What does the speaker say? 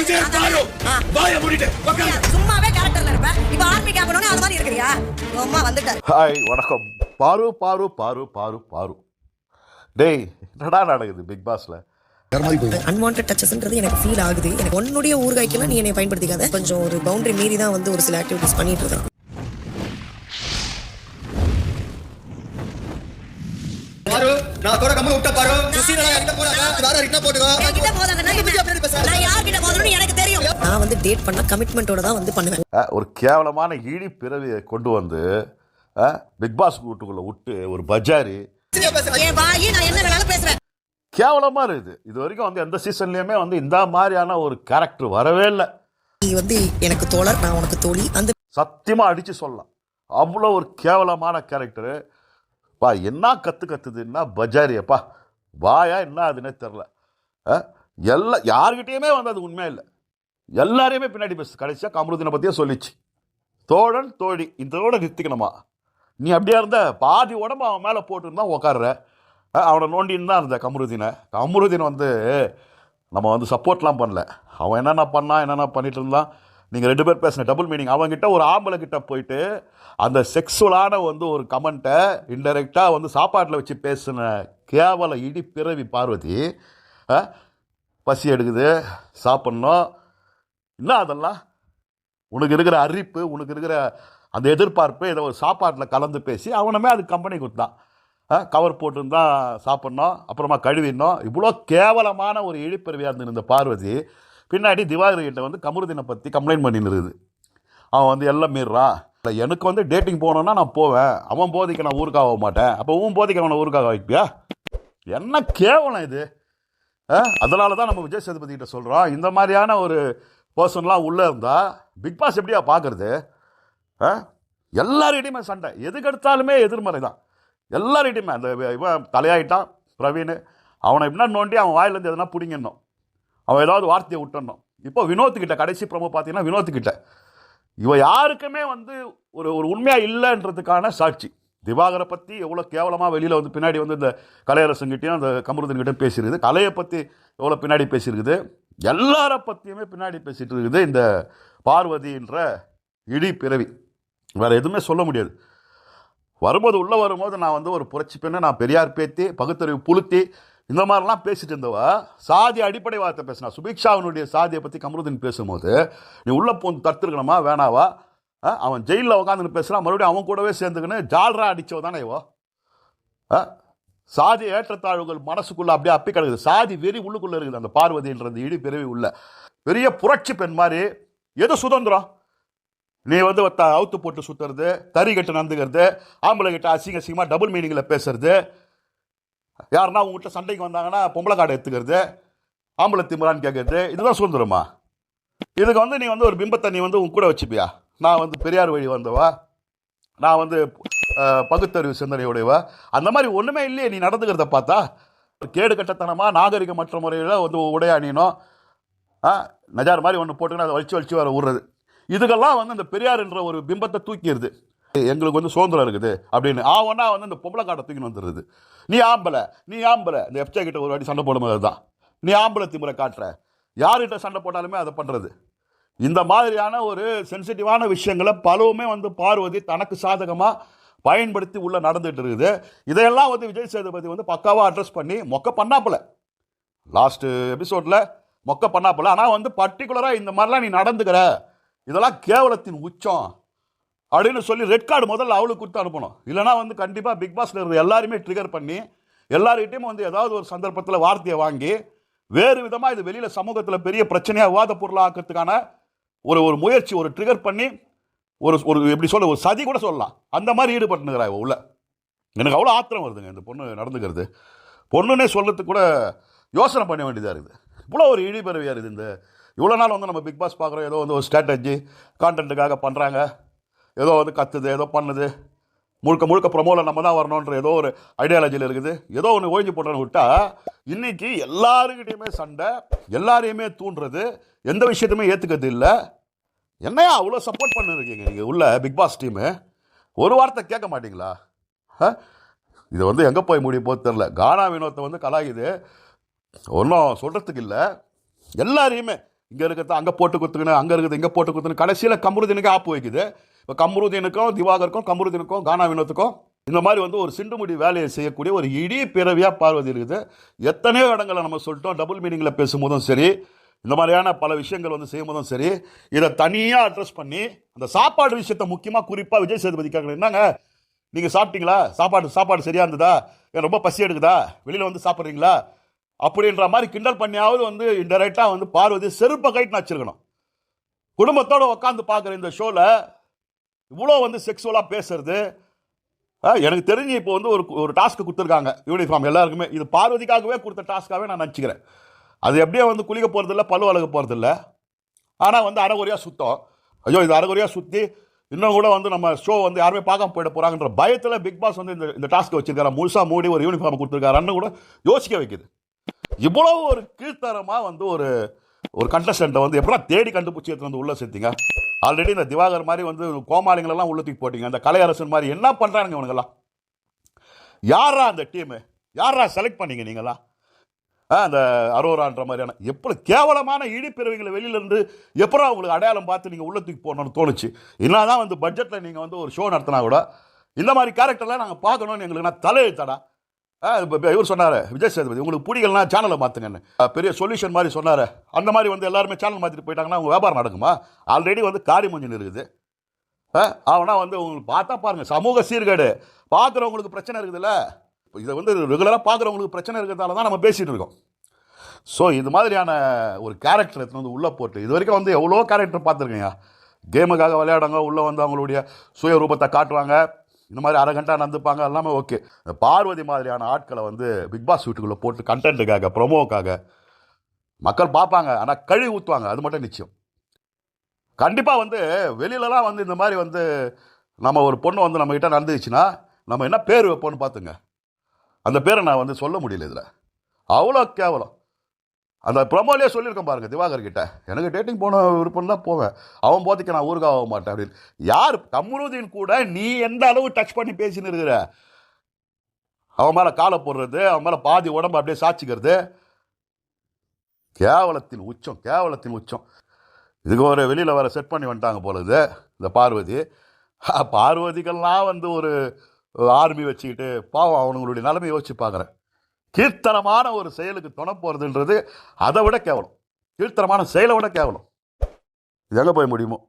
விஜய் பாரு வாய. மூடிட்டு உட்காரு சும்மாவே கேரக்டர்ல இருப்ப. இப்ப ஆர்மி கேட்கணும்னு அது மாதிரி இருக்கிறியா? உங்க அம்மா வந்துட்டாரு ஹாய் வணக்கம். பாரு பாரு பாரு பாரு பாரு. டேய் என்னடா நடக்குது பிக் பாஸ்ல? அன்வான்ட் டச்சஸ்ன்றது எனக்கு ஃபீல் ஆகுது. எனக்கு உன்னுடைய ஊர்காய்க்கெல்லாம் நீ என்னை பயன்படுத்திக்காத. கொஞ்சம் ஒரு பவுண்டரி மீறி தான் வந்து ஒரு சில ஆக்டிவிட்டிஸ் பண்ணிட்டு இருக்கேன். டேட் பண்ணா கமிட்மெண்ட்டோட தான் வந்து பண்ணுவேன். ஒரு கேவலமான ஈழி பிறவியை கொண்டு வந்து பிக் பாஸ் வீட்டுக்குள்ள விட்டு ஒரு பஜாரி. கேவலமா இருக்குது. இது வரைக்கும் வந்து எந்த சீசன்லயுமே வந்து இந்த மாதிரியான ஒரு கேரக்டர் வரவே இல்லை. நீ வந்து எனக்கு தோழர் நான் உனக்கு தோழி. அந்த சத்தியமா அடிச்சு சொல்லலாம். அவ்வளோ ஒரு கேவலமான கேரக்டரு பா என்ன கத்து கத்துதுன்னா பஜாரியப்பா? வாயா என்ன அதுன்னே தெரில எல்லா யார்கிட்டயுமே வந்து அது உண்மையா இல்லை. எல்லாரையுமே பின்னாடி பேசு. கடைசியாக கமருதினை பற்றியே சொல்லிச்சு. தோழன் தோழி இதோட நிறுத்திக்கணுமா? நீ அப்படியே இருந்த? பாதி உடம்பு அவன் மேலே போட்டுருந்தான் உக்காடுற அவனை நோண்டின்னு தான் இருந்த கமருதீனை. கமருதீன் வந்து நம்ம வந்து சப்போர்ட்லாம் பண்ணல. அவன் என்னென்ன பண்ணான் என்னென்ன பண்ணிட்டு இருந்தான்? நீங்கள் ரெண்டு பேர் பேசின டபுள் மீனிங் அவங்ககிட்ட ஒரு ஆம்பளை கிட்ட போயிட்டு அந்த செக்ஸுவலான வந்து ஒரு கமெண்ட்டை இன்டெரக்டாக வந்து சாப்பாட்டில் வச்சு பேசின கேவல இடி பிறவி பார்வதி பசி எடுக்குது சாப்பிட்ணும் என்ன அதெல்லாம். உனக்கு இருக்கிற அரிப்பு உனக்கு இருக்கிற அந்த எதிர்பார்ப்பு ஏதோ ஒரு சாப்பாட்டில் கலந்து பேசி அவனுமே அது கம்பெனி கொடுத்தான். கவர் போட்டுருந்தான் சாப்பிட்ணும் அப்புறமா கழுவிடணும். இவ்வளோ கேவலமான ஒரு இழிப்பருவியாக இருந்த இந்த பார்வதி. பின்னாடி திவாகர் கிட்ட வந்து கமருதினை பற்றி கம்ப்ளைண்ட் பண்ணின்னு இருக்குது. அவன் வந்து எல்லாம் மீறான் இல்லை எனக்கு வந்து டேட்டிங் போகணுன்னா நான் போவேன். அவன் போதைக்கு நான் ஊருக்காக ஆக மாட்டேன். அப்போ உன் போதைக்கு அவனை ஊருக்காக வைப்பியா? என்ன கேவலம் இது? அதனால தான் நம்ம விஜய் சேதுபதி கிட்ட சொல்கிறோம் இந்த மாதிரியான ஒரு பர்சன்லாம் உள்ளே இருந்தால் பிக் பாஸ் எப்படியா பார்க்குறது எல்லார்கிட்டையுமே சண்டை. எதுக்கு எடுத்தாலுமே எதிர்மறை தான். எல்லார்கிட்டையுமே. அந்த இவன் தலையாயிட்டான் பிரவீன். அவனை என்ன நோண்டி அவன் வாயிலேருந்து எதனா பிடிங்கணும் அவன் ஏதாவது வார்த்தையை விட்டுடணும். இப்போ வினோத்துக்கிட்ட கடைசி ப்ரோமோ பார்த்தீங்கன்னா வினோத்துக்கிட்ட இவன் யாருக்குமே வந்து ஒரு ஒரு உண்மையாக இல்லைன்றதுக்கான சாட்சி. திவாகரை பற்றி எவ்வளோ கேவலமாக வெளியில் வந்து பின்னாடி வந்து இந்த கலையரசங்கிட்டையும் அந்த கமருதன்கிட்டையும் பேசியிருக்குது. கலையை பற்றி எவ்வளோ பின்னாடி பேசியிருக்குது. எல்லார பற்றியுமே பின்னாடி பேசிகிட்டு இருக்குது இந்த பார்வதின்ற இடி பிறவி. வேறு எதுவுமே சொல்ல முடியாது. வரும்போது உள்ளே வரும்போது நான் வந்து ஒரு புரட்சி பெண்ணை நான் பெரியார் பேத்தி பகுத்தறிவு புளுத்தி இந்த மாதிரிலாம் பேசிட்டு இருந்தவ சாதி அடிப்படை வார்த்தை பேசினா சுபிக்ஷாவினுடைய சாதியை பற்றி கமருதீன் பேசும்போது நீ உள்ளே போந்து தடுத்துருக்கணுமா வேணாவா? ஆ, அவன் ஜெயிலில் உட்காந்துன்னு பேசுகிறான் மறுபடியும் அவன் கூடவே சேர்ந்துக்கின்னு ஜால்ரா அடிச்சவ தானே இவோ? ஆ, சாதி ஏற்றத்தாழ்வுகள் மனசுக்குள்ள அப்படியே அப்பி கிடக்குது. சாதி வெறி உள்ளுக்குள்ள இருக்குது. அந்த பார்வதின்றது இடி பிறவி உள்ள. பெரிய புரட்சி பெண் மாதிரி. எது சுதந்திரம்? நீ வந்து ஒத்த அவுத்து போட்டு சுற்றுறது தறி கட்டு நந்துக்கிறது ஆம்பளை கிட்ட அசிங்க அசிங்கமாக டபுள் மீனிங்கில் பேசுறது. யாருன்னா உங்ககிட்ட சண்டைக்கு வந்தாங்கன்னா பொம்பளை காடை எடுத்துக்கிறது ஆம்பளை திமுறான்னு கேட்கறது இதுதான் சுதந்திரமா? இதுக்கு வந்து நீ வந்து ஒரு பிம்பத்தை நீ வந்து உன் கூட வச்சுப்பியா? நான் வந்து பெரியார் வழி வந்தவா? நான் வந்து பகுத்தறிவு சிந்தனையுடையவ அந்த மாதிரி ஒன்றுமே இல்லையே நீ நடந்துக்கிறத பார்த்தா. கேடு கட்டத்தனமாக நாகரிகமற்ற முறையில் வந்து உடை அணியணும் நஜார் மாதிரி ஒன்று போட்டுக்கின்னு அதை வலிச்சு வலிச்சு வர விடுறது இதுக்கெல்லாம் வந்து இந்த பெரியார்ன்ற ஒரு பிம்பத்தை தூக்கிடுது. எங்களுக்கு வந்து சுதந்திரம் இருக்குது அப்படின்னு. ஆவனா வந்து இந்த பொம்பளை காட்டை தூக்கின்னு வந்துடுது நீ ஆம்பளை நீ ஆம்பளை. இந்த எஃப்ஜே கிட்ட ஒரு வாட்டி சண்டை போடும்போது தான் நீ ஆம்பளை திமுறை காட்டுற. யார்கிட்ட சண்டை போட்டாலுமே அதை பண்ணுறது இந்த மாதிரியான ஒரு சென்சிட்டிவான விஷயங்களை பலவுமே வந்து பார்வதி தனக்கு சாதகமாக பயன்படுத்தி உள்ளே நடந்துகிட்டு இருக்குது. இதையெல்லாம் வந்து விஜய் சேதுபதி வந்து பக்காவாக அட்ரஸ் பண்ணி மொக்க பண்ணாப்புல. லாஸ்ட்டு எபிசோடில் மொக்க பண்ணாப்புல. ஆனால் வந்து பர்டிகுலராக இந்த மாதிரிலாம் நீ நடந்துக்கிற. இதெல்லாம் கேவலத்தின் உச்சம் அப்படின்னு சொல்லி ரெட் கார்டு முதல்ல அவளுக்கு கொடுத்து அனுப்பணும். இல்லைனா வந்து கண்டிப்பாக பிக் பாஸில் இருக்கிற எல்லாருமே ட்ரிகர் பண்ணி எல்லார்கிட்டையும் வந்து ஏதாவது ஒரு சந்தர்ப்பத்தில் வார்த்தையை வாங்கி வேறு விதமாக இது வெளியில் சமூகத்தில் பெரிய பிரச்சனையாக விவாத பொருளாக்கிறதுக்கான ஒரு ஒரு முயற்சி ஒரு ட்ரிகர் பண்ணி ஒரு ஒரு எப்படி சொல்ல ஒரு சதி கூட சொல்லலாம். அந்த மாதிரி ஈடுபட்டுனுங்கிறா இவ உள்ள. எனக்கு அவ்வளோ ஆத்திரம் வருதுங்க இந்த பொண்ணு நடந்துக்கிறது. பொண்ணுன்னே சொல்கிறதுக்கு கூட யோசனை பண்ண வேண்டியதாக இருக்குது. இவ்வளோ ஒரு இழிபறவையாக இருக்குது இந்த இவ்வளோ நாள் வந்து நம்ம பிக் பாஸ் பார்க்குறோம். ஏதோ வந்து ஒரு ஸ்ட்ராட்டஜி கான்டென்ட்டுக்காக பண்ணுறாங்க ஏதோ வந்து கத்துது ஏதோ பண்ணுது. முழுக்க முழுக்க ப்ரொமோவில் நம்ம தான் வரணுன்ற ஏதோ ஒரு ஐடியாலஜியில் இருக்குது. ஏதோ ஒன்று ஒழிஞ்சு போட்டோன்னு விட்டா இன்றைக்கி எல்லாருக்கிட்டையுமே சண்டை எல்லாரையுமே தூண்டுறது எந்த விஷயத்தையுமே ஏற்றுக்கிறது இல்லை. என்னையா அவ்வளோ சப்போர்ட் பண்ணிருக்கீங்க நீங்கள் உள்ள பிக் பாஸ் டீமு ஒரு வார்த்தை கேட்க மாட்டீங்களா? ஆ? இது வந்து எங்கே போய் முடிய போது தெரில கானா வினோத்தை வந்து கலாயுது ஒன்றும் சொல்கிறதுக்கு இல்லை. எல்லாரையுமே இங்கே இருக்கிறத அங்கே போட்டு குத்துக்கணும் அங்கே இருக்கிறது இங்கே போட்டு குத்துக்கணும் கடைசியில் கமருதீனுக்கு ஆப்பு வைக்குது. இப்போ கமருதீனுக்கும் திவாகருக்கும் கமருதீனுக்கும் கானா வினோத்துக்கும் இந்த மாதிரி வந்து ஒரு சிண்டுமுடி வேலையை செய்யக்கூடிய ஒரு இடி பிறவியாக பார்வதி இருக்குது. எத்தனையோ இடங்களை நம்ம சொல்லிட்டோம். டபுள் மீனிங்கில் பேசும்போதும் சரி இந்த மாதிரியான பல விஷயங்கள் வந்து செய்யும்போதும் சரி இதை தனியாக அட்ரஸ் பண்ணி அந்த சாப்பாடு விஷயத்தை முக்கியமாக குறிப்பாக விஜய் சேதுபதி கேட்கணும் என்னங்க? நீங்கள் சாப்பிட்டீங்களா? சாப்பாடு சாப்பாடு சரியாக இருந்ததா? ஏன் ரொம்ப பசி எடுக்குதா? வெளியில் வந்து சாப்பிட்றீங்களா? அப்படின்ற மாதிரி கிண்டல் பண்ணியாவது வந்து இன்டெரக்டாக வந்து பார்வதி செருப்பை கைட்டு வச்சிருக்கணும். குடும்பத்தோடு உட்காந்து பார்க்குற இந்த ஷோவில் இவ்வளோ வந்து செக்ஸுவலாக பேசுறது எனக்கு தெரிஞ்சு இப்போ வந்து ஒரு ஒரு டாஸ்க்கு கொடுத்துருக்காங்க யூனிஃபார்ம் எல்லாருக்குமே. இது பார்வதிக்காகவே கொடுத்த டாஸ்க்காகவே நான் நினச்சிக்கிறேன். அது எப்படியே வந்து குளிக்க போகிறதில்ல பல்லு வளர்க்க போகிறதில்ல ஆனால் வந்து அறகுறையாக சுத்தம். ஐயோ இது அறகுறையாக சுற்றி இன்னும் கூட வந்து நம்ம ஷோ வந்து யாருமே பார்க்காம போயிட போகிறாங்கன்ற பயத்தில் பிக் பாஸ் வந்து இந்த இந்த டாஸ்க்கை வச்சிருக்காரு. முழுசாக மூடி ஒரு யூனிஃபார்ம் கொடுத்துருக்காருன்னு கூட யோசிக்க வைக்குது. இவ்வளோ ஒரு கீழ்த்தரமாக வந்து ஒரு ஒரு கண்டஸ்டண்ட்டை வந்து எப்படா தேடி கண்டுபிடிச்சி எடுத்துகிட்டு வந்து உள்ளே சேர்த்தீங்க? ஆல்ரெடி இந்த திவாகர் மாதிரி வந்து கோமாளிங்களெல்லாம் உள்ளத்துக்கு போட்டிங்க. அந்த கலையரசன் மாதிரி என்ன பண்ணுறானுங்க இவனுங்கெல்லாம்? யாரா அந்த டீமு யாரா செலக்ட் பண்ணீங்க நீங்களாம் ஆ, அந்த அரோரான்ற மாதிரியான எப்படி கேவலமான இடிப்பிறவைகளை வெளியிலேருந்து எப்போ உங்களுக்கு அடையாளம் பார்த்து நீங்கள் உள்ளத்துக்கு போகணும்னு தோணுச்சு? என்ன தான் வந்து பட்ஜெட்டில் நீங்கள் வந்து ஒரு ஷோ நடத்தினா கூட இந்த மாதிரி கேரக்டர்லாம் நாங்கள் பார்க்கணும்னு எங்களுக்கு நான் தலையெழுத்தடா. இவர் சொன்னார் விஜய் சேதுபதி உங்களுக்கு பிடிக்கலனா சேனலை மாற்றுங்கன்னு பெரிய சொல்யூஷன் மாதிரி சொன்னார். அந்த மாதிரி வந்து எல்லாருமே சேனல் மாற்றிட்டு போயிட்டாங்கன்னா அவங்க வியாபாரம் நடக்குமா? ஆல்ரெடி வந்து காரி மூஞ்சின் இருக்குது. ஆ, வந்து உங்களுக்கு பார்த்தா பாருங்கள் சமூக சீர்கேடு. பார்க்குறவங்களுக்கு பிரச்சனை இருக்குதுல்ல? இதை வந்து ரெகுலராக பார்க்குறவங்களுக்கு பிரச்சனை இருக்கிறதால தான் நம்ம பேசிகிட்டு இருக்கோம். ஸோ இது மாதிரியான ஒரு கேரக்டர் எடுத்துன்னு வந்து உள்ளே போட்டு இது வரைக்கும் வந்து எவ்வளோ கேரக்டர் பார்த்துருக்கேங்க கேமுக்காக விளையாடுங்க உள்ளே வந்து அவங்களுடைய சுய ரூபத்தை காட்டுவாங்க. இந்த மாதிரி அரை கண்டா நடந்துப்பாங்க எல்லாமே ஓகே. பார்வதி மாதிரியான ஆட்களை வந்து பிக் பாஸ் வீட்டுக்குள்ளே போட்டு கண்டென்ட்டுக்காக ப்ரொமோக்காக மக்கள் பார்ப்பாங்க. ஆனால் கழுவி ஊற்றுவாங்க அது மட்டும் நிச்சயம். கண்டிப்பாக வந்து வெளியிலலாம் வந்து இந்த மாதிரி வந்து நம்ம ஒரு பொண்ணு வந்து நம்மக்கிட்ட நடந்துச்சுன்னா நம்ம என்ன பேர் வைப்போம்னு பார்த்துங்க. அந்த பேரை நான் வந்து சொல்ல முடியல இதில். அவ்வளோ கேவலம். அந்த ப்ரொமோலே சொல்லியிருக்கேன் பாருங்க திவாகர் கிட்ட. எனக்கு டேட்டிங் போன விருப்பம் தான் போவேன். அவன் போதைக்கு நான் ஊருக்கு ஆக மாட்டேன் அப்படின்னு. யார் கம்ருதீன் கூட நீ எந்த அளவு டச் பண்ணி பேசின்னு இருக்கிற? அவன் மேலே காலை போடுறது அவன் மேலே பாதி உடம்பு அப்படியே சாச்சிக்கிறது கேவலத்தின் உச்சம் கேவலத்தின் உச்சம். இதுக்கு ஒரு வெளியில் வர செட் பண்ணி வந்துட்டாங்க போலது இந்த பார்வதி. பார்வதிகள்லாம் வந்து ஒரு ஆர்மி வச்சுக்கிட்டு பாவம் அவனுங்களுடைய நிலைமையை யோசிச்சு பார்க்குறேன். கீர்த்தனமான ஒரு செயலுக்கு துணை போகிறதுன்றது அதை விட கேவலம். கீழ்த்தனமான செயலை விட கேவலம். இது எங்கே போய் முடியுமோ?